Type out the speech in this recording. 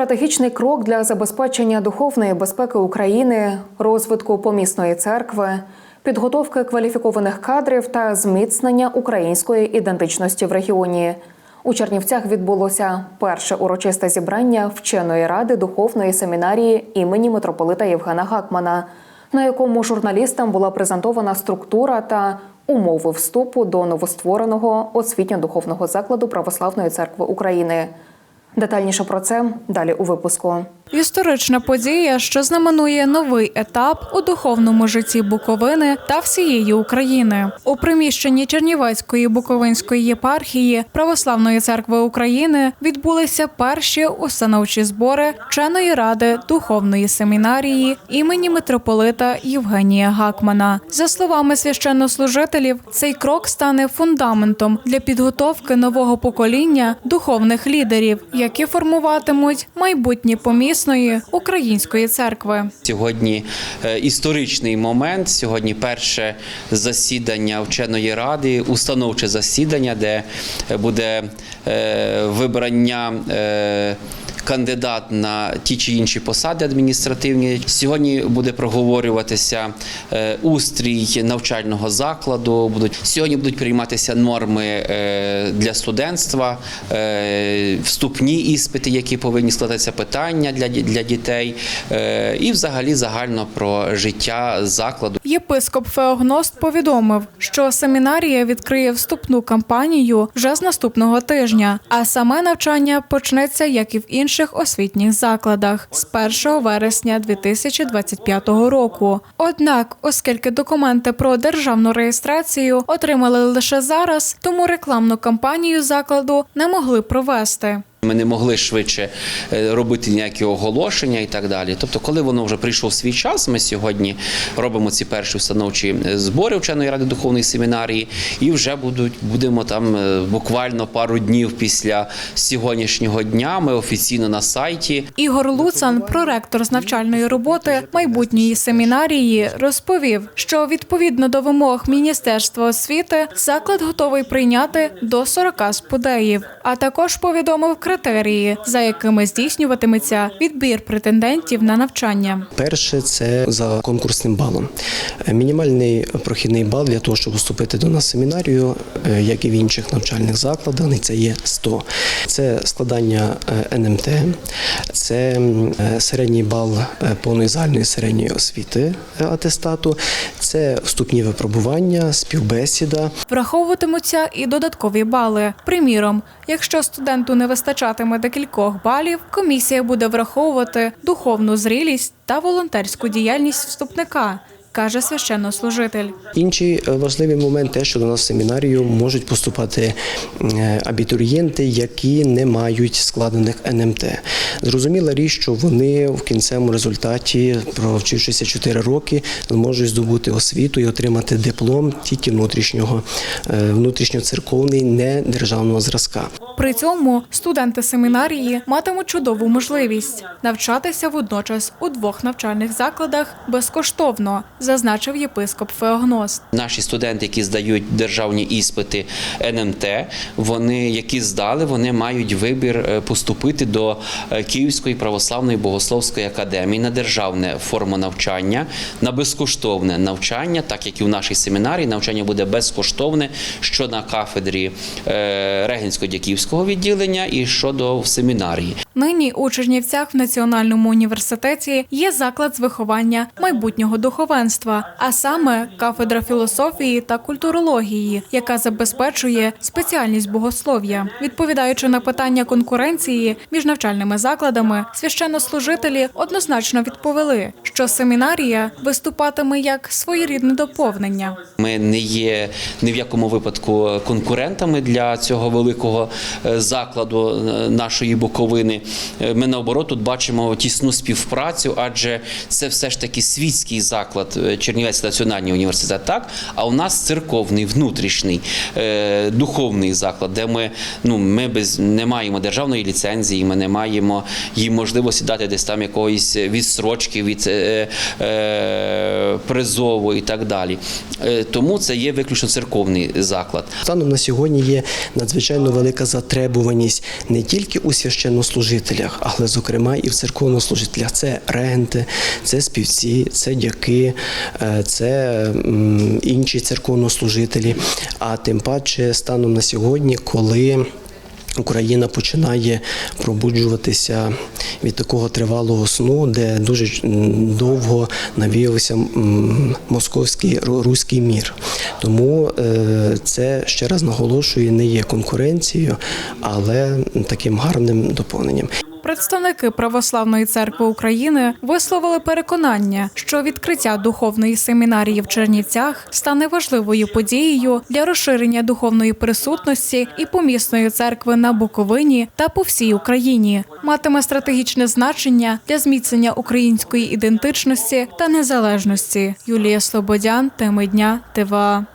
стратегічний крок для забезпечення духовної безпеки України, розвитку помісної церкви, підготовки кваліфікованих кадрів та зміцнення української ідентичності в регіоні. У Чернівцях відбулося перше урочисте зібрання вченої ради духовної семінарії імені митрополита Євгена Гакмана, на якому журналістам була презентована структура та умови вступу до новоствореного освітньо-духовного закладу Православної церкви України. Детальніше про це далі у випуску. Історична подія, що знаменує новий етап у духовному житті Буковини та всієї України. У приміщенні Чернівецької Буковинської єпархії Православної церкви України відбулися перші установчі збори вченої ради духовної семінарії імені митрополита Євгенія Гакмана. За словами священнослужителів, цей крок стане фундаментом для підготовки нового покоління духовних лідерів, які формуватимуть майбутнє помісної української церкви. Сьогодні е, історичний момент. Сьогодні перше засідання вченої ради, установче засідання, де е, буде е, вибрання. Кандидат на ті чи інші посади адміністративні сьогодні буде проговорюватися е, устрій навчального закладу. Будуть сьогодні будуть прийматися норми е, для студентства, е, вступні іспити, які повинні складатися питання для, дітей, і взагалі загально про життя закладу. Єпископ Феогност повідомив, що семінарія відкриє вступну кампанію вже з наступного тижня, а саме навчання почнеться, як і в інших освітніх закладах, з 1 вересня 2025 року. Однак, оскільки документи про державну реєстрацію отримали лише зараз, тому рекламну кампанію закладу не могли провести. Ми не могли швидше е, робити ніякі оголошення і так далі. Тобто, коли воно вже прийшов свій час, ми сьогодні робимо ці перші установчі е, збори вченої ради духовної семінарії, і вже будуть будемо там е, буквально пару днів після сьогоднішнього дня. Ми офіційно на сайті Ігор Луцан, проректор з навчальної роботи майбутньої семінарії, розповів, що відповідно до вимог Міністерства освіти заклад готовий прийняти до 40 спудеїв, а також повідомив критерії, за якими здійснюватиметься відбір претендентів на навчання. Перше це за конкурсним балом. Е, Мінімальний прохідний бал для того, щоб вступити до нас в семінарію, е, як і в інших навчальних закладах, це є 100. Це складання е, НМТ, це середній бал повної загальної середньої освіти атестату, це вступні випробування, співбесіда. Враховуватимуться і додаткові бали. Приміром, якщо студенту не вистачатиме декількох балів, комісія буде враховувати духовну зрілість та волонтерську діяльність вступника, каже священнослужитель. Інший е, важливий момент те, що до нас в семінарію можуть поступати е, абітурієнти, які не мають складених НМТ. Зрозуміла річ, що вони в кінцевому результаті, провчившися 4 роки, можуть здобути освіту і отримати диплом тільки внутрішнього, е, внутрішньоцерковний, не державного зразка. При цьому студенти семінарії матимуть чудову можливість навчатися водночас у двох навчальних закладах безкоштовно, зазначив єпископ Феогност. Наші студенти, які здають державні іспити НМТ, вони, які здали, вони мають вибір е, поступити до е, Київської православної богословської академії на державне форму навчання, на безкоштовне навчання, так як і в нашій семінарії навчання буде безкоштовне, що на кафедрі е, Регенсько-Дяківського відділення і щодо в семінарії. Нині у Чернівцях в Національному університеті є заклад з виховання майбутнього духовенства, а саме кафедра філософії та культурології, яка забезпечує спеціальність богослов'я. Відповідаючи на питання конкуренції між навчальними закладами, священнослужителі однозначно відповіли, що семінарія виступатиме як своєрідне доповнення. Ми не є ні в якому випадку конкурентами для цього великого е, закладу е, нашої Буковини. Е, Ми наоборот тут бачимо тісну співпрацю, адже це все ж таки світський заклад е, Чернівецький національний університет, так а у нас церковний, внутрішній е, духовний заклад, де ми ну ми без не маємо державної ліцензії, ми не маємо їм можливості дати десь там якоїсь відсрочки від е, е, призову і так далі. Тому це є виключно церковний заклад. Станом на сьогодні є надзвичайно велика затребуваність не тільки у священнослужителів, служителях, але зокрема і в церковнослужителях. Це регенти, це співці, це дяки, е, це інші церковнослужителі. А тим паче станом на сьогодні, коли Україна починає пробуджуватися від такого тривалого сну, де дуже довго навіявся московський ру- руський мір. Тому е, це ще раз наголошую, не є конкуренцією, але таким гарним доповненням. Представники Православної церкви України висловили переконання, що відкриття духовної семінарії в Чернівцях стане важливою подією для розширення духовної присутності і помісної церкви на Буковині та по всій Україні, матиме стратегічне значення для зміцнення української ідентичності та незалежності. Юлія Слободян, теми дня, ТВА.